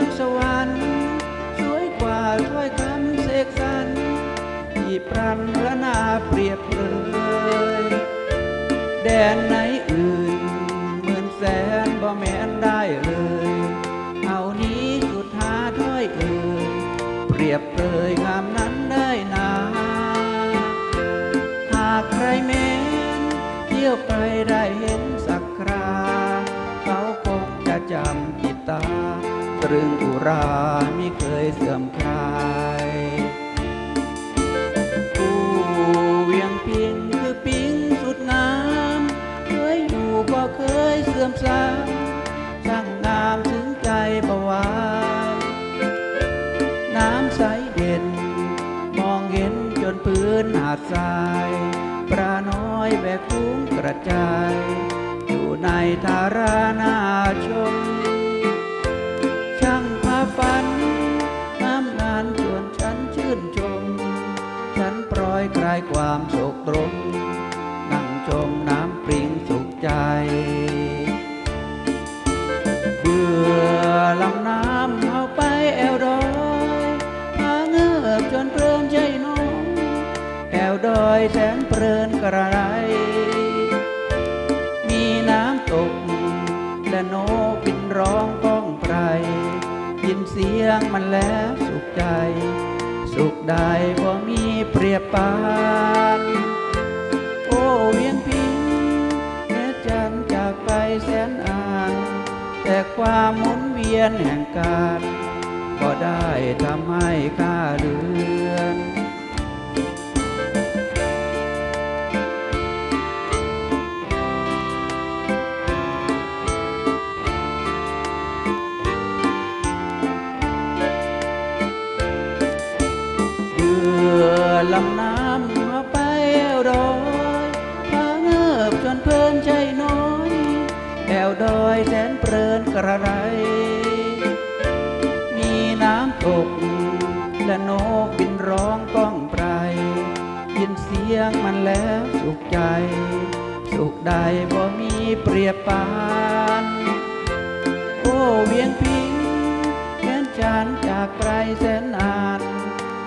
งสวรรค์สวยกว่าถ้อยคำเสกสรรที่ปรันระนาเปรียบเลยแดนไหนอื่นเหมือนแสนบ่แม่นได้เลยเอานี้สุดท้าถ้อยเอ่ยเปรียบเลยคำนั้นได้นาหากใครแม้เที่ยวไปได้ ราไม่เคยเสื่อมคลายผู้เวียงพิงคือปิงสุดงาม เคยอยู่ก็เคยเสื่อมสามช่างงามถึงใจประวายน้ำใสเด่น มองเห็นจนพื้นหาดทรายปลาน้อยแบกคุ้งกระจาย อยู่ในทารา นชื่นชม ฉันปล่อยคลายความโศกตรมนั่งชมน้ำปริงสุขใจเบื่อลำน้ำเอาไปแอวดอยพาเงือบจนเพลินใจน้องแอวดอยแสนเพลินกระไร มีน้ำตกและโนบินร้องก้องไพรยินเสียงมันแล้วสุขใจ สุขได้บ่มีเปรียบปานโอ้เวียงพิงแม้จันจากไปแสนอ่าน แต่ความหมุนเวียนแห่งการ ก็ได้ทำให้ข้าเลือน ลำน้ำมาไปแอวดอยพาเงิบจนเพลินใจน้อยแอวดอยแสนเพลินกระไร มีน้ำตกและนกบินร้องก้องไพรยินเสียงมันแล้วสุขใจ สุขใดบ่มีเปรียบปานโอ้เวียงพิงแค้นจันจากไกลแสนนาน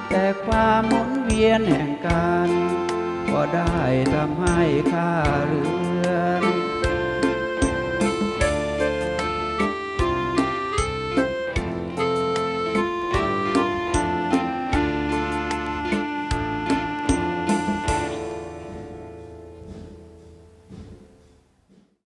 แต่ความมุน วียนแห่งการก็ได้ทำให้ข้าหรือ